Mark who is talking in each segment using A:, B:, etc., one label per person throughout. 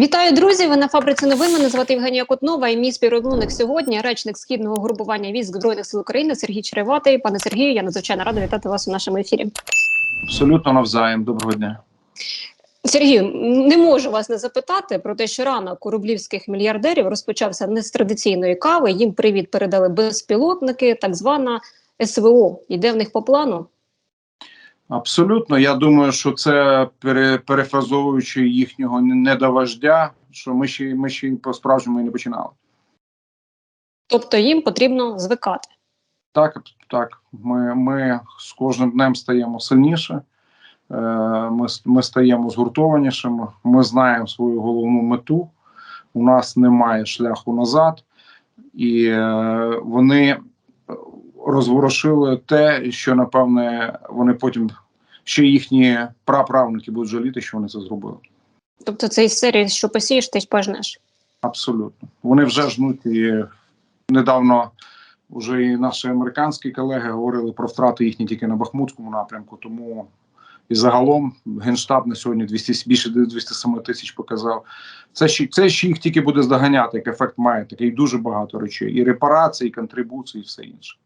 A: Вітаю, друзі! Ви на фабриці новин. Мене звати Євгенія Котнова і мій співрозмовник сьогодні речник східного групування військ збройних сил України Сергій Череватий. Пане Сергію, я надзвичайно рада вітати вас у нашому ефірі.
B: Абсолютно навзаєм. Доброго дня.
A: Сергію, не можу вас не запитати про те, що ранок у рублівських мільярдерів розпочався не з традиційної кави. Їм привіт передали безпілотники, так звана СВО. Йде в них по плану.
B: Абсолютно. Я думаю, що це перефразовуючи їхнього недоваждя, що ми ще ми ще по справжньому і не починали.
A: Тобто їм потрібно звикати.
B: Так, так. Ми, ми з кожним днем стаємо сильніше. Е, Ми, ми стаємо згуртованішими. Ми знаємо свою головну мету. У нас немає шляху назад, і е, вони розворушили те, що напевне вони потім ще їхні праправники будуть жаліти, що вони це зробили.
A: Тобто, це із серії, що посієш, ти пожнеш.
B: Абсолютно. Вони вже жнуть і недавно вже і наші американські колеги говорили про втрати їхні тільки на Бахмутському напрямку. Тому і загалом генштаб на сьогодні 200, більше 207 тисяч показав. Це ще це ще їх тільки буде здоганяти, як ефект має такий дуже багато речей: і репарації, і контрибуції, і все інше.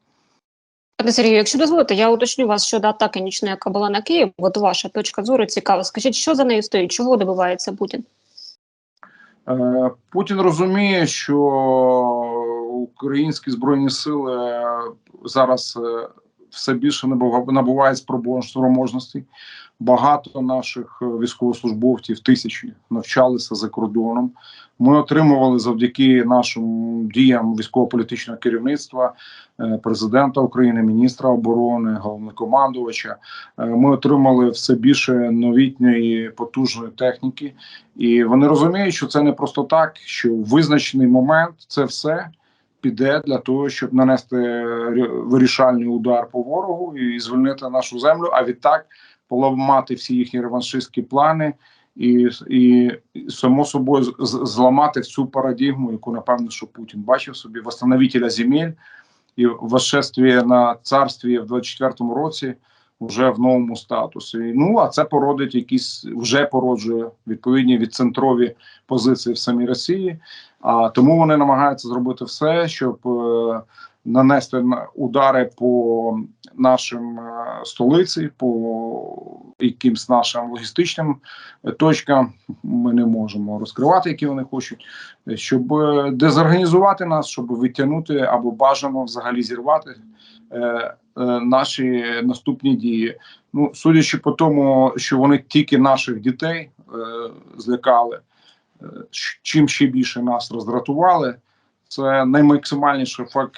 A: Пане Сергію, якщо дозволите, я уточню вас щодо атаки нічної, яка була на Київ. От ваша точка зору цікава. Скажіть, що за нею стоїть? Чого добивається Путін?
B: Е, Путін розуміє, що українські збройні сили зараз е, все більше набув- набувають спроможності. Багато наших е, військовослужбовців тисячі навчалися за кордоном. Ми отримували завдяки нашим діям військово-політичного керівництва, е, президента України, міністра оборони, головнокомандувача. Е, Ми отримали все більше новітньої потужної техніки, і вони розуміють, що це не просто так, що в визначений момент це все піде для того, щоб нанести вирішальний удар по ворогу і звільнити нашу землю. А відтак поламати всі їхні реваншистські плани. І, і само собою зламати всю парадігму, яку напевно, що Путін бачив собі восстановителя земель і восшествие на царстві в 24-му році вже в новому статусі. Ну а це породить якісь вже породжує відповідні відцентрові позиції в самій Росії. А тому вони намагаються зробити все, щоб е, нанести на- удари по нашим е, столиці, по якимсь нашим логістичним е, точкам. Ми не можемо розкривати, які вони хочуть, щоб е, дезорганізувати нас, щоб відтягнути або бажано взагалі зірвати е, е, наші наступні дії. Ну, судячи по тому, що вони тільки наших дітей е, злякали, чим ще більше нас роздратували. Це наймаксимальніший факт,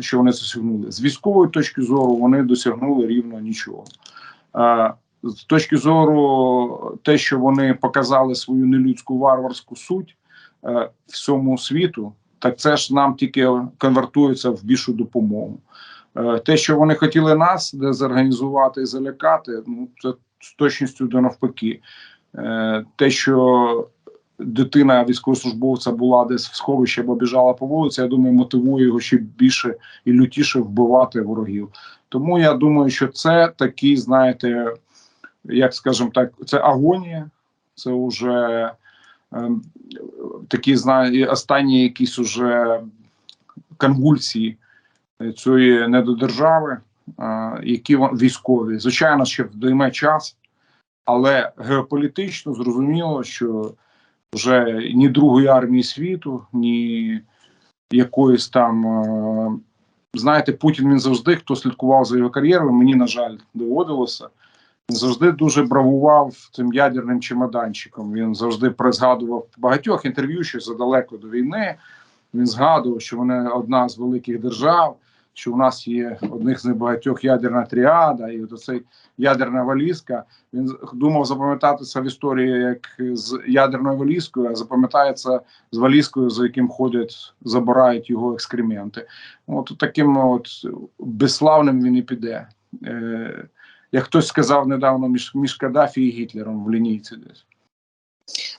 B: що вони досягнули. З військової точки зору вони досягнули рівно нічого. Е, З точки зору, те, що вони показали свою нелюдську варварську суть е, всьому світу, так це ж нам тільки конвертується в більшу допомогу. Е, Те, що вони хотіли нас дезорганізувати і залякати, ну це з точністю до навпаки. Е, Те, що дитина військовослужбовця була десь в сховищі або біжала по вулиці, я думаю, мотивує його ще більше і лютіше вбивати ворогів. Тому я думаю, що це такий, знаєте, як скажемо так, це агонія, це вже ем, такі знає, останні якісь уже конвульсії е, цієї недодержави, е, які військові. Звичайно, ще дойме час, але геополітично зрозуміло, що вже ні Другої армії світу, ні якоїсь там. е, Знаєте, Путін він завжди, хто слідкував за його кар'єрою, мені, на жаль, доводилося. Завжди дуже бравував цим ядерним чемоданчиком. Він завжди призгадував в багатьох інтерв'ю, що задалеко до війни. Він згадував, що вони одна з великих держав, що у нас є одних з небагатьох ядерна тріада, і от цей ядерна валізка. Він думав запам'ятатися в історії як з ядерною валізкою, а запам'ятається з валізкою, за яким ходять, забирають його екскременти. От таким от безславним він і піде. Е, як хтось сказав недавно між, між Каддафі і Гітлером в лінійці десь.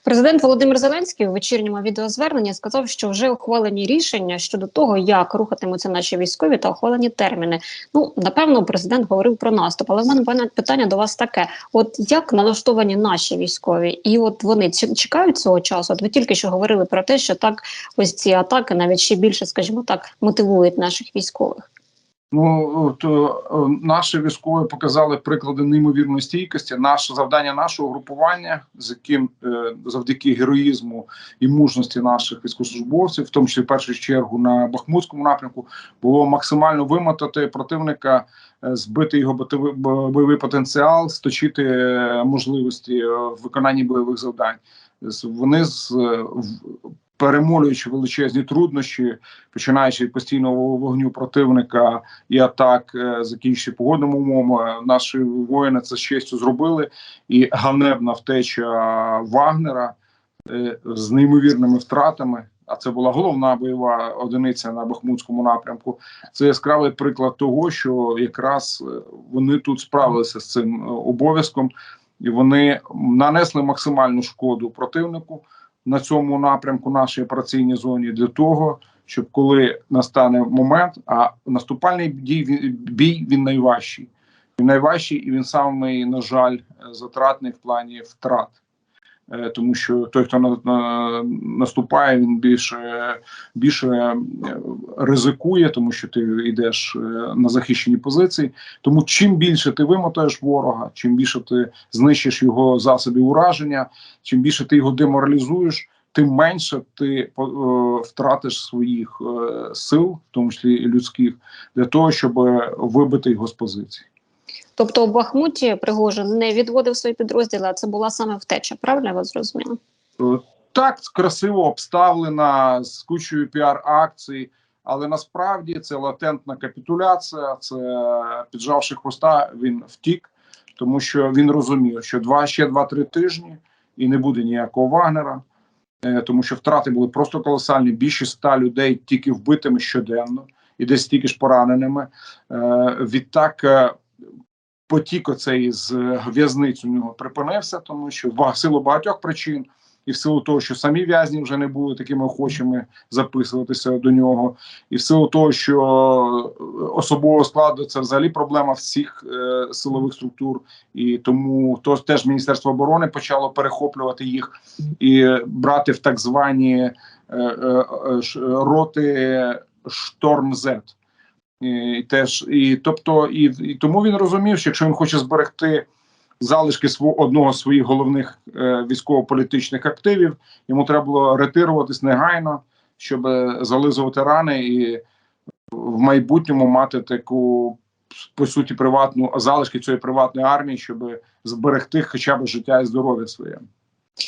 A: Президент Володимир Зеленський у вечірньому відеозверненні сказав, що вже ухвалені рішення щодо того, як рухатимуться наші військові та ухвалені терміни. Ну напевно, президент говорив про наступ. Але в мене питання до вас таке: от як налаштовані наші військові, і от вони чекають цього часу? От ви тільки що говорили про те, що так ось ці атаки навіть ще більше, скажімо так, мотивують наших військових.
B: Ну от, е, наші військові показали приклади неймовірної стійкості. Наше завдання нашого групування, з яким е, завдяки героїзму і мужності наших військовослужбовців, в тому числі в першу чергу на Бахмутському напрямку, було максимально вимотати противника, е, збити його бойовий потенціал, сточити е, можливості е, в виконанні бойових завдань. Вони з е, перемолюючи величезні труднощі, починаючи від постійного вогню противника і атак, е, закінчуючи погодними умовами, наші воїни це з честю зробили. І ганебна втеча Вагнера е, з неймовірними втратами. А це була головна бойова одиниця на Бахмутському напрямку. Це яскравий приклад того, що якраз е, вони тут справилися з цим е, обов'язком, і вони нанесли максимальну шкоду противнику на цьому напрямку нашій операційній зоні для того, щоб коли настане момент, а наступальний бій він, бій він найважчий. Він найважчий і він самий, на жаль, затратний в плані втрат. Е, Тому що той, хто на, на, наступає, він більше, більше е, ризикує, тому що ти йдеш е, на захищені позиції. Тому чим більше ти вимотаєш ворога, чим більше ти знищиш його засобів ураження, чим більше ти його деморалізуєш, тим менше ти втратиш своїх сил, в тому числі людських, для того, щоб вибити його з позиції.
A: Тобто у Бахмуті Пригожин не відводив свої підрозділи, а це була саме втеча. Правильно я вас зрозуміла?
B: Е, Так, красиво обставлена з кучою піар-акцій, але насправді це латентна капітуляція. Це піджавши хвоста, він втік, тому що він розумів, що два ще два-три тижні і не буде ніякого Вагнера, е, тому що втрати були просто колосальні. Більше ста людей тільки вбитими щоденно, і десь стільки ж пораненими. Е, Відтак. Е, Потік оцей з в'язниць у нього припинився, тому що в силу багатьох причин, і в силу того, що самі в'язні вже не були такими охочими записуватися до нього, і в силу того, що особового складу це взагалі проблема всіх е, силових структур, і тому то теж Міністерство оборони почало перехоплювати їх і брати в так звані е, е, е, роти Шторм Зет. І теж і тобто, і, і тому він розумів, що якщо він хоче зберегти залишки свого одного з своїх головних е, військово-політичних активів, йому треба було ретируватись негайно, щоб е, зализувати рани і в майбутньому мати таку по суті приватну залишки цієї приватної армії, щоб зберегти хоча б життя і здоров'я своє.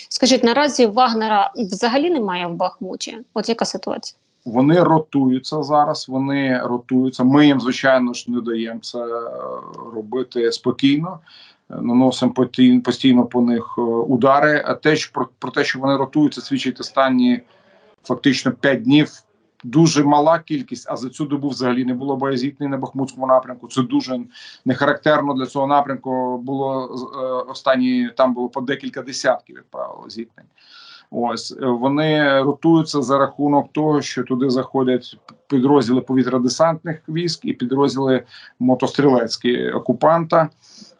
A: Скажіть, наразі Вагнера взагалі немає в Бахмуті. От яка ситуація?
B: Вони ротуються зараз. Вони ротуються. Ми їм, звичайно ж, не даємо це е, робити спокійно. Е, Наносимо постійно, по них е, удари. А те, що про, про те, що вони ротуються, свідчить останні фактично 5 днів. Дуже мала кількість, а за цю добу взагалі не було боєзітний на Бахмутському напрямку. Це дуже не характерно для цього напрямку. Було останні там було по декілька десятків, як правило, зіткнень. Ось е, вони ротуються за рахунок того, що туди заходять підрозділи повітря-десантних військ і підрозділи мотострілецькі окупанта.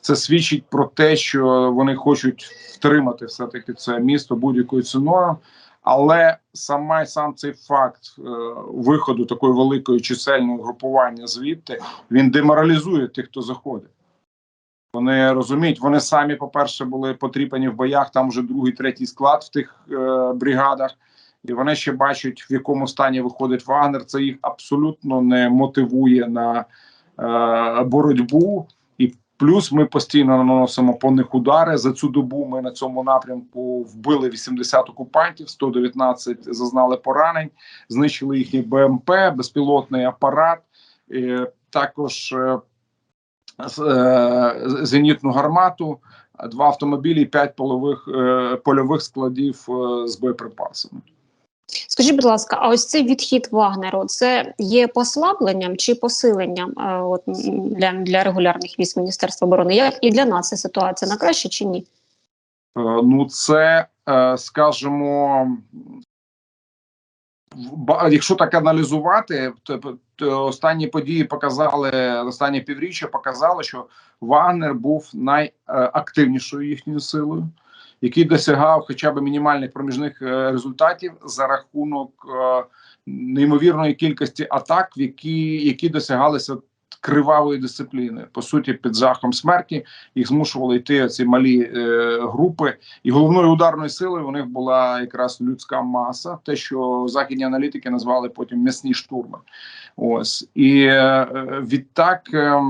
B: Це свідчить про те, що вони хочуть втримати все таки це місто будь-якою ціною. Але саме сам цей факт е, виходу такої великої чисельної групування звідти він деморалізує тих, хто заходить. Вони розуміють, вони самі, по-перше, були потріпані в боях. Там вже другий, третій склад в тих е, бригадах, і вони ще бачать, в якому стані виходить Вагнер. Це їх абсолютно не мотивує на е, боротьбу. І плюс ми постійно наносимо по них удари. За цю добу ми на цьому напрямку вбили 80 окупантів, 119 зазнали поранень, знищили їхній БМП, безпілотний апарат. Е, також е, зенітну гармату, два автомобілі, і п'ять полових е, польових складів е, з боєприпасами.
A: Скажіть, будь ласка, а ось цей відхід Вагнеру це є послабленням чи посиленням е, от, для, для регулярних військ Міністерства оборони? Як і для нас ця ситуація на краще чи ні?
B: Е, Ну, це е, скажімо, якщо так аналізувати, то, останні події показали, останні півріччя показали, що Вагнер був найактивнішою їхньою силою, який досягав хоча б мінімальних проміжних е, результатів за рахунок е, неймовірної кількості атак, які, які досягалися кривавої дисципліни. По суті, під жахом смерті їх змушували йти ці малі е, групи, і головною ударною силою у них була якраз людська маса, те, що західні аналітики назвали потім м'ясні штурми. Ось і е, відтак. Е,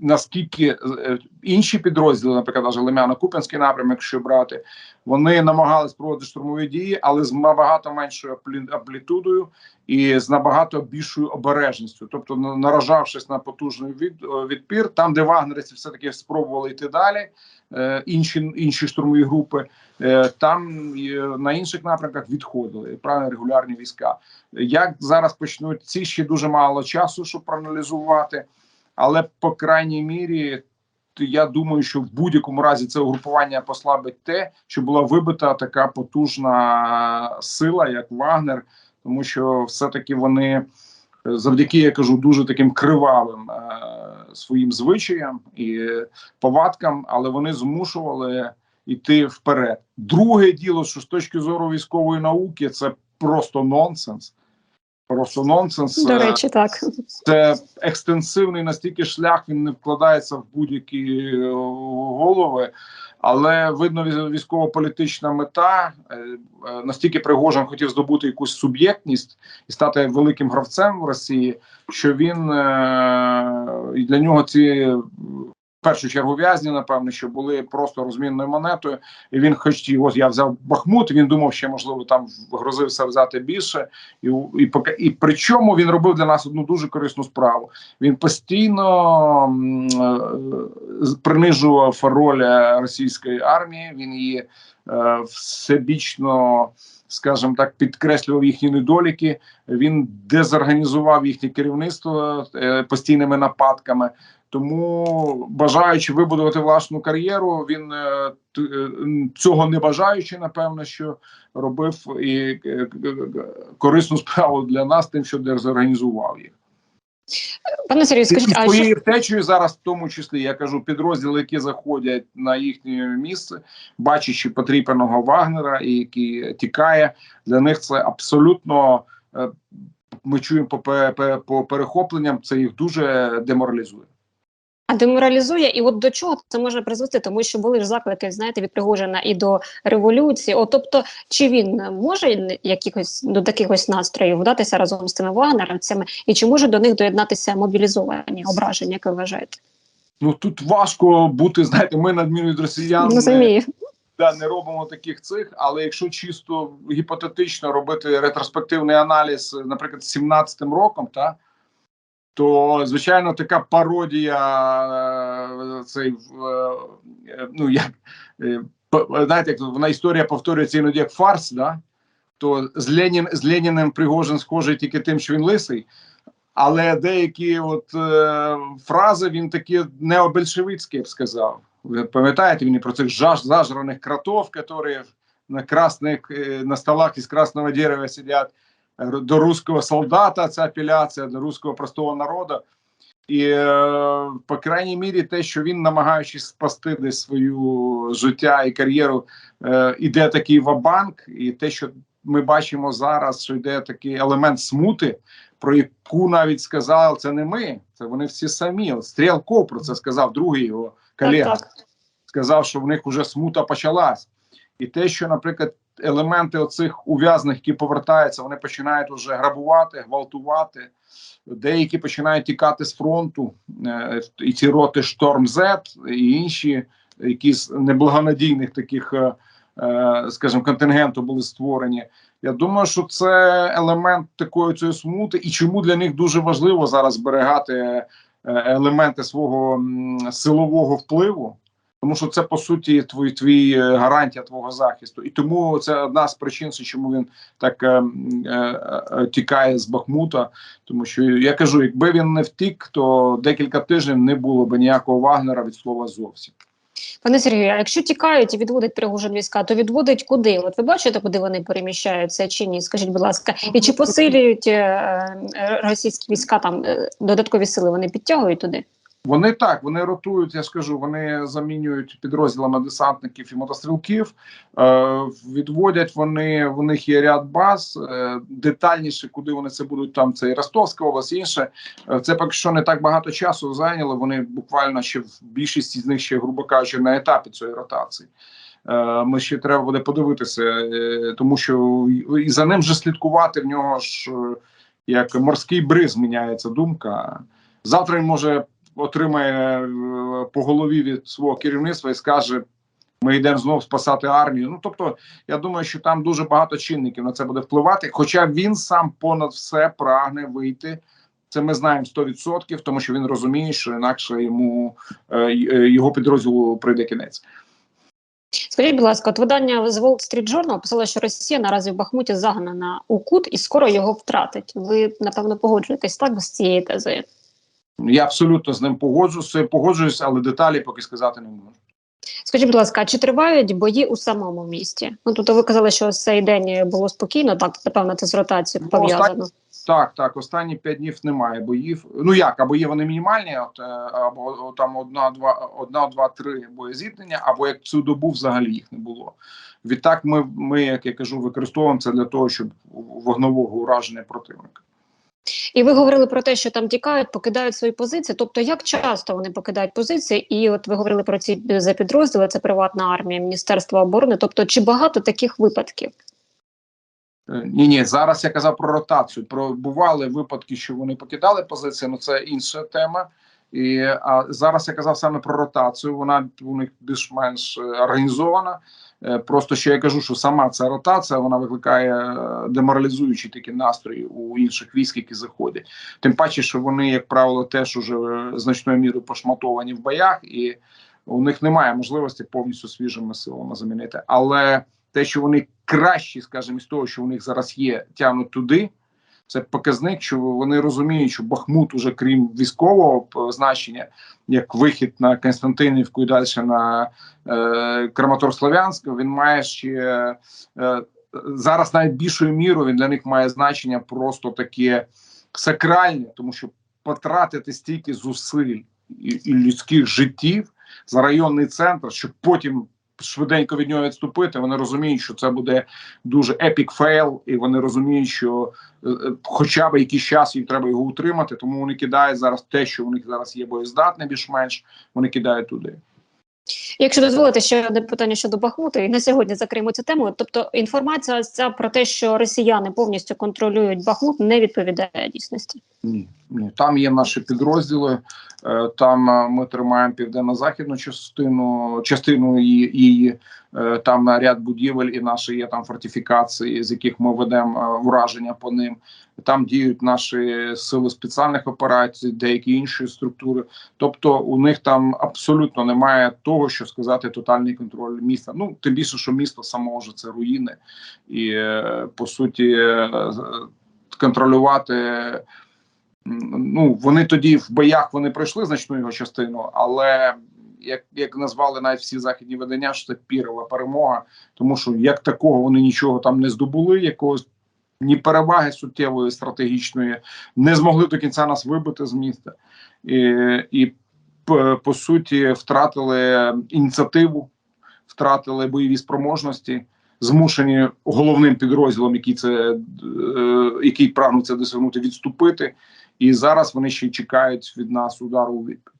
B: Наскільки е, інші підрозділи, наприклад, аж Лемяно-Купенський напрямок, якщо брати, вони намагались проводити штурмові дії, але з набагато меншою амплітудою і з набагато більшою обережністю, тобто наражавшись на потужний від, е, відпір, там, де вагнерівці все таки спробували йти далі, е, інші інші штурмові групи, там на інших напрямках відходили правильно регулярні війська. Як зараз почнуть ці ще дуже мало часу, щоб проаналізувати, але по крайній мірі. Я думаю, що в будь-якому разі це угрупування послабить те, що була вибита така потужна сила, як Вагнер, тому що все-таки вони е, завдяки я кажу дуже таким кривавим е, своїм звичаям і повадкам, але вони змушували йти вперед. Друге діло, що з точки зору військової науки, це просто нонсенс. Просто нонсенс.
A: До
B: Е,
A: речі, так.
B: це екстенсивний настільки шлях, він не вкладається в будь-які е, голови. Але видно, військово-політична мета е, настільки Пригожин хотів здобути якусь суб'єктність і стати великим гравцем в Росії, що він для нього ці в першу чергу в'язні, напевно, що були просто розмінною монетою. І він, хоч ось я взяв Бахмут, він думав, що можливо там грозився взяти більше, і і і причому він робив для нас одну дуже корисну справу. Він постійно е, принижував роль е, російської армії. Він її е, всебічно, скажімо так, підкреслював їхні недоліки. Він дезорганізував їхнє керівництво е, постійними нападками. Тому, бажаючи вибудувати власну кар'єру, він е, е, цього не бажаючи, напевно, що робив і корисну справу для нас, тим, що дезорганізував їх.
A: Пане Сергію, скажіть, а що
B: втечею зараз, в тому числі, я кажу, підрозділи, які заходять на їхнє місце, бачачи потріпаного Вагнера, і який тікає, для них це абсолютно. е, Ми чуємо по, пе- по перехопленням, це їх дуже деморалізує.
A: А деморалізує, і от до чого це може призвести, тому що були ж заклики, знаєте, від Пригожина і до революції. От, тобто, чи він може якихось до таких ось настроїв вдатися разом з тими вагнеровцями, і чи може до них доєднатися мобілізовані ображення, як ви вважаєте?
B: Ну тут важко бути, знаєте, ми на відміну від росіян. не-
A: Розумію.
B: да, не робимо таких цих, але якщо чисто гіпотетично робити ретроспективний аналіз, наприклад, з 17-м роком, та то звичайно така пародія е, цей е, ну як е, знаєте, як вона історія повторюється іноді як фарс, да? то з Ленін з Леніним Пригожин схожий тільки тим, що він лисий. Але деякі от е, фрази він такі необольшевицькі, я б сказав. Ви пам'ятаєте він і про цих жаж, зажраних кротов, які на красних на столах із красного дерева сидять до русского солдата. Ця апеляція до русского простого народу. І е, по крайній мірі, те, що він, намагаючись спасти десь свою життя і кар'єру, е, іде такий вабанк, і те, що ми бачимо зараз, що йде такий елемент смути, про яку навіть сказав, це не ми, це вони всі самі. От Стрілко про це сказав другий його колега.
A: Так, так.
B: Сказав, що в них вже смута почалась. І те, що, наприклад, елементи оцих ув'язних, які повертаються, вони починають вже грабувати, гвалтувати. Деякі починають тікати з фронту, е, і ці роти Шторм З і інші, які з неблагонадійних таких, е, е, скажімо, контингенту були створені. Я думаю, що це елемент такої цієї смути, і чому для них дуже важливо зараз зберігати елементи свого силового впливу. Тому що це по суті твій твій е, гарантія твого захисту, і тому це одна з причин, чому він так е, е, е, тікає з Бахмута. Тому що я кажу, якби він не втік, то декілька тижнів не було б ніякого Вагнера від слова зовсім.
A: Пане Сергію, а якщо тікають і відводять Пригожин війська, то відводять куди? От ви бачите, куди вони переміщаються чи ні? Скажіть, будь ласка, і чи посилюють е, е, російські війська там додаткові сили? Вони підтягують туди?
B: Вони так, вони ротують, я скажу, вони замінюють підрозділами десантників і мотострілків. Е, відводять вони, в них є ряд баз. Е, детальніше, куди вони це будуть, там це і Ростовська область, і інше. Е, це поки що не так багато часу зайняло. Вони буквально ще в більшості з них ще, грубо кажучи, на етапі цієї ротації. Е, Ми ще треба буде подивитися, е, тому що і за ним же слідкувати в нього ж як морський бриз міняється думка. Завтра він може отримає е, по голові від свого керівництва і скаже: ми йдемо знову спасати армію. Ну тобто, я думаю, що там дуже багато чинників на це буде впливати. Хоча він сам понад все прагне вийти. Це ми знаємо 100%, тому що він розуміє, що інакше йому е, е, його підрозділу прийде кінець.
A: Скажіть, будь ласка, от видання з Wall Street Journal писало, що Росія наразі в Бахмуті загнана у кут і скоро його втратить. Ви напевно погоджуєтесь так з цією тезою?
B: Я абсолютно з ним погоджуюся, погоджуюся, але деталі поки сказати не можу.
A: Скажіть, будь ласка, чи тривають бої у самому місті? Ну тобто ви казали, що цей день було спокійно, так напевно, це з ротацією
B: Ну,
A: пов'язано.
B: Так, так, останні п'ять днів немає боїв. Ну як, або є вони мінімальні, от, е, або там одна, два, одна, два, три боєзіткнення, або як цю добу взагалі їх не було. Відтак, ми, ми, як я кажу, використовуємо це для того, щоб вогнового ураження противника.
A: І ви говорили про те, що там тікають, покидають свої позиції. Тобто, як часто вони покидають позиції? І от ви говорили про ці за підрозділи, це приватна армія, Міністерство оборони. Тобто, чи багато таких випадків?
B: Ні, ні, зараз я казав про ротацію. Про бували випадки, що вони покидали позиції, ну це інша тема. І а зараз я казав саме про ротацію. Вона у них більш-менш е, організована. Е, Просто що я кажу, що сама ця ротація вона викликає е, деморалізуючі такі настрої у інших військ, які заходять. Тим паче, що вони, як правило, теж уже значною мірою пошматовані в боях, і у них немає можливості повністю свіжими силами замінити. Але те, що вони кращі, скажімо, з того, що у них зараз є, тягнуть туди. Це показник, що вони розуміють, що Бахмут, уже крім військового значення, як вихід на Константинівку і далі на е, Краматорськ-Слов'янськ, він має ще е, зараз навіть більшою мірою він для них має значення просто таке сакральне, тому що потратити стільки зусиль і, і людських життів за районний центр, щоб потім швиденько від нього відступити. Вони розуміють, що це буде дуже епік фейл, і вони розуміють, що е, е, хоча б якийсь час їм треба його утримати, тому вони кидають зараз те, що у них зараз є боєздатне, більш-менш вони кидають туди.
A: Якщо дозволите ще одне питання щодо Бахмута, і на сьогодні закриємо цю тему. Тобто інформація ця про те, що росіяни повністю контролюють Бахмут, не відповідає дійсності.
B: Ні, там є наші підрозділи. е, Там е, ми тримаємо південно-західну частину, частину її, її е, там ряд будівель, і наші є там фортифікації, з яких ми ведемо враження по ним. Там діють наші сили спеціальних операцій, деякі інші структури. Тобто, у них там абсолютно немає того, що сказати тотальний контроль міста. Ну тим більше, що місто само вже це руїни, і по суті контролювати. Ну, вони тоді в боях вони пройшли значну його частину, але як, як назвали навіть всі західні видання, що це пірова перемога, тому що як такого вони нічого там не здобули, якогось ні переваги суттєвої стратегічної, не змогли до кінця нас вибити з міста, і, і по суті втратили ініціативу, втратили бойові спроможності. Змушені головним підрозділом, який це е, який прагнув це досягнути, відступити, і зараз вони ще чекають від нас удару у відповідь.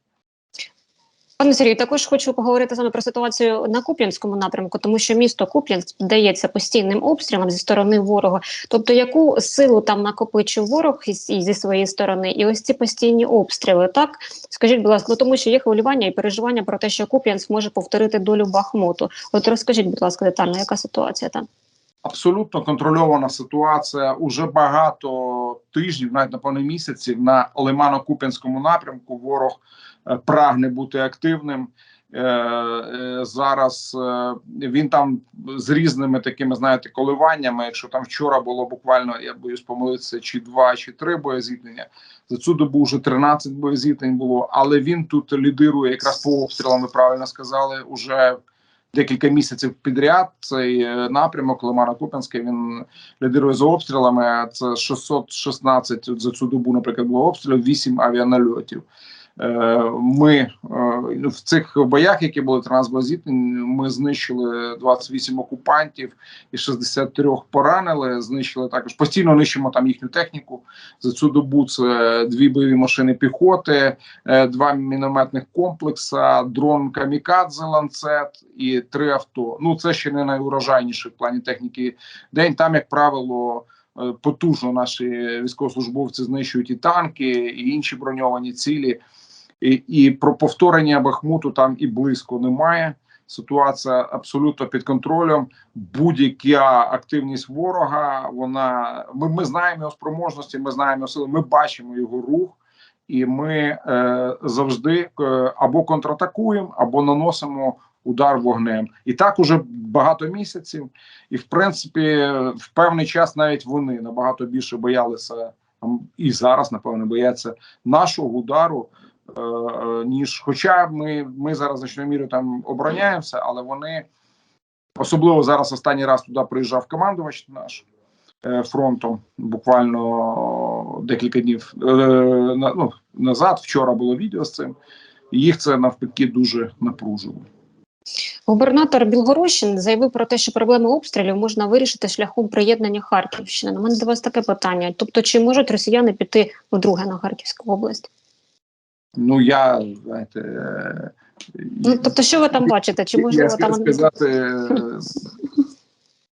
A: Пане Сергію, також хочу поговорити саме про ситуацію на Куп'янському напрямку, тому що місто Куп'янськ дається постійним обстрілам зі сторони ворога. Тобто, яку силу там накопичив ворог і зі своєї сторони, і ось ці постійні обстріли, так скажіть, будь ласка, ну тому що є хвилювання і переживання про те, що Куп'янськ може повторити долю Бахмуту. От розкажіть, будь ласка, детально, яка ситуація там?
B: Абсолютно контрольована ситуація. Уже багато тижнів, навіть напевно місяців, на Лимано-Куп'янському напрямку ворог е, прагне бути активним. Е, е, зараз він там з різними такими, знаєте, коливаннями. Якщо там вчора було буквально, я боюсь помилитися, чи два, чи три боєзіткнення, за цю добу вже 13 боєзіткнень було. Але він тут лідирує якраз по обстрілам. Ви правильно сказали, уже декілька місяців підряд. Цей е, напрямок Лимана Купенський він лідирує за обстрілами. Це 616 от за цю добу, наприклад, було обстрілів, 8 авіанальотів. Ми е, в цих боях, які були трансбазітні, ми знищили 28 окупантів і 63 поранили. Знищили також постійно нищимо там їхню техніку. За цю добу це дві бойові машини піхоти, е, два мінометних комплекса, дрон Камікадзе ланцет і три авто. Ну це ще не найурожайніший в плані техніки день. Там, як правило. е, Потужно наші військовослужбовці знищують і танки, і інші броньовані цілі. І, і про повторення Бахмуту там і близько немає. Ситуація абсолютно під контролем. Будь-яка активність ворога. Вона ми, ми знаємо його спроможності, ми знаємо його сили, ми бачимо його рух, і ми е, завжди е, або контратакуємо, або наносимо удар вогнем. І так уже багато місяців. І в принципі, в певний час навіть вони набагато більше боялися і зараз, напевно, бояться нашого удару. Е, е, Ніж, хоча ми, ми зараз значною мірою там обороняємося, але вони особливо зараз останній раз туди приїжджав командувач наш е, фронтом, буквально декілька днів на- ну, назад. Вчора було відео з цим. І їх це навпаки дуже напружило.
A: Губернатор Білгородщини заявив про те, що проблеми обстрілів можна вирішити шляхом приєднання Харківщини. У мене до вас таке питання: тобто, чи можуть росіяни піти вдруге на Харківську область?
B: Ну я знаєте, е,
A: Ну тобто, що ви там бачите? Чи можливо там
B: сказати, е,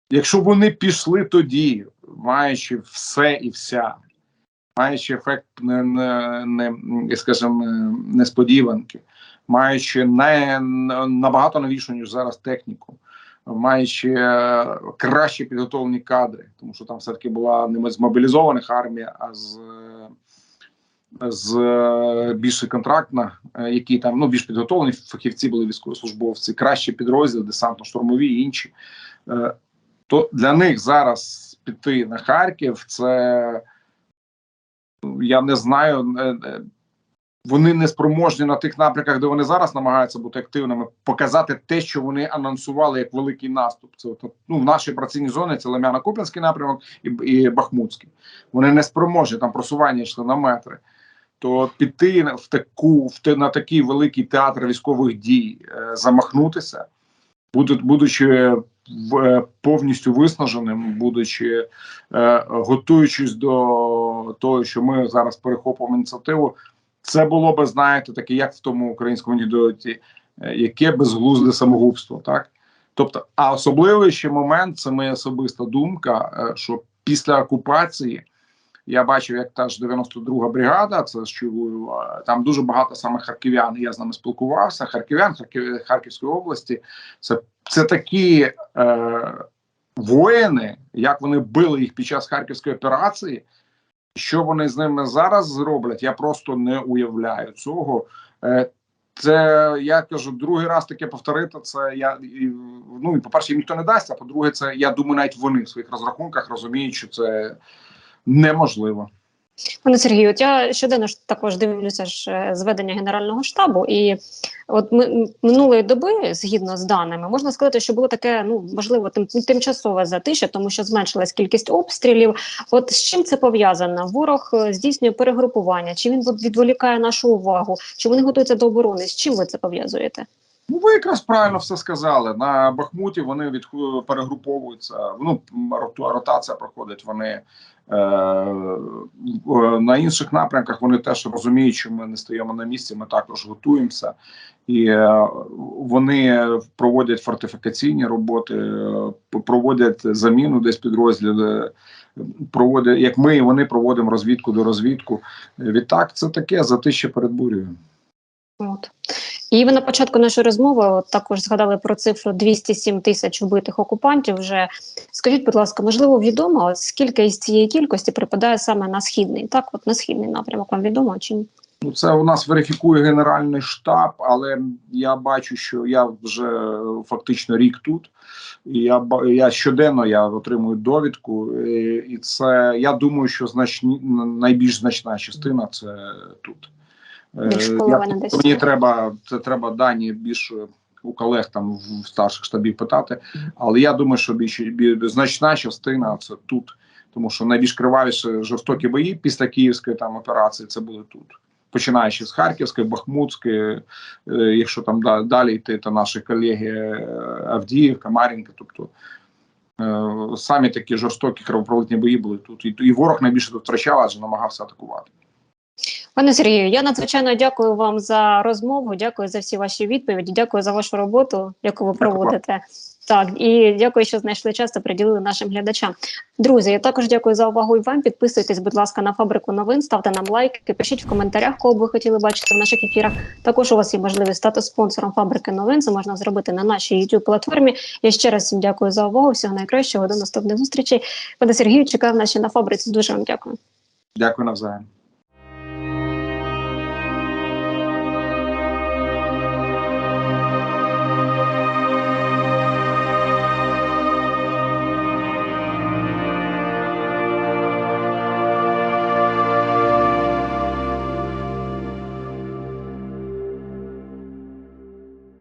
B: якщо вони пішли тоді, маючи все і вся, маючи ефект не, не, не скажімо, несподіванки, маючи не набагато новішу, ніж зараз техніку, маючи е, краще підготовлені кадри, тому що там все-таки була не з мобілізованих армія, а з. З е, більш контрактна, е, які там ну більш підготовлені фахівці були військовослужбовці, кращі підрозділи, десантно-штурмові і інші. Е, То для них зараз піти на Харків, це я не знаю. Вони не спроможні на тих напрямках, де вони зараз намагаються бути активними, показати те, що вони анонсували як великий наступ. Це от, ну в нашій працівній зоні це Лемяно-Куп'янський напрямок і, і Бахмутський. Вони не спроможні там просування йшли на метри. То піти в таку в те- на такий великий театр військових дій, е, замахнутися, будучи в, е, повністю виснаженим, будучи е, готуючись до того, що ми зараз перехопимо ініціативу, це було би, знаєте, таке, як в тому українському е, яке безглузде самогубство, так? Тобто, а особливий ще момент, це моя особиста думка, е, що після окупації я бачив, як та ж 92-га бригада, це з Чугуєва, там дуже багато саме харків'ян. Я з ними спілкувався. Харків'ян Харків, Харківської області. Це, це такі е, воїни, як вони били їх під час харківської операції. Що вони з ними зараз зроблять, я просто не уявляю цього. Е, це я кажу, другий раз таке повторити. Це я ну і по перше, їм ніхто не дасть. А по-друге, це я думаю, навіть вони в своїх розрахунках розуміють, що це неможливо.
A: Пане Сергію, от я щоденно ж також дивлюся ж е, зведення Генерального штабу, і от ми минулої доби, згідно з даними, можна сказати, що було таке, ну можливо, тим, тимчасове затишя, тому що зменшилась кількість обстрілів. От з чим це пов'язано? Ворог е, здійснює перегрупування, чи він відволікає нашу увагу, чи вони готуються до оборони? З чим ви це пов'язуєте?
B: Ну, ви якраз правильно все сказали. На Бахмуті вони від перегруповуються. Ну ротація проходить. Вони на інших напрямках вони теж розуміють, що ми не стоїмо на місці. Ми також готуємося, і е, вони проводять фортифікаційні роботи, е, проводять заміну десь підрозділи. Проводять як ми, і вони проводимо розвідку до розвідку. Відтак, це таке затище перед бурею.
A: От. І ви на початку нашої розмови от також згадали про цифру 207 тисяч вбитих окупантів. Вже скажіть, будь ласка, можливо, відомо скільки із цієї кількості припадає саме на східний? Так, от на східний напрямок вам відомо чи ні?
B: Ну, це у нас верифікує Генеральний штаб, але я бачу, що я вже фактично рік тут. І я я щоденно я отримую довідку, і це я думаю, що значні найбільш значна частина це тут. Е,
A: Більш
B: я-
A: десь.
B: мені треба це треба дані більше у колег там в старших штабів питати. Але я думаю, що більш, більш значна частина це тут, тому що найбільш кривавіші жорстокі бої після київської там операції це були тут. Починаючи з Харківської, Бахмутської, е, якщо там да- далі йти, то наші колеги е, Авдіївка, Мар'їнка, тобто е, самі такі жорстокі кровопролитні бої були тут. І, і ворог найбільше тут втрачав, адже намагався атакувати.
A: Пане Сергію, я надзвичайно дякую вам за розмову. Дякую за всі ваші відповіді. Дякую за вашу роботу, яку ви проводите. Так, і дякую, що знайшли час та приділили нашим глядачам. Друзі, я також дякую за увагу і вам. Підписуйтесь, будь ласка, на фабрику новин, ставте нам лайки, пишіть в коментарях, кого б ви хотіли бачити в наших ефірах. Також у вас є можливість стати спонсором фабрики новин. Це можна зробити на нашій youtube платформі. Я ще раз всім дякую за увагу. Всього найкращого до наступних зустрічей. Пане Сергію, чекаю нас ще на фабриці. Дуже вам дякую.
B: Дякую навзаєм.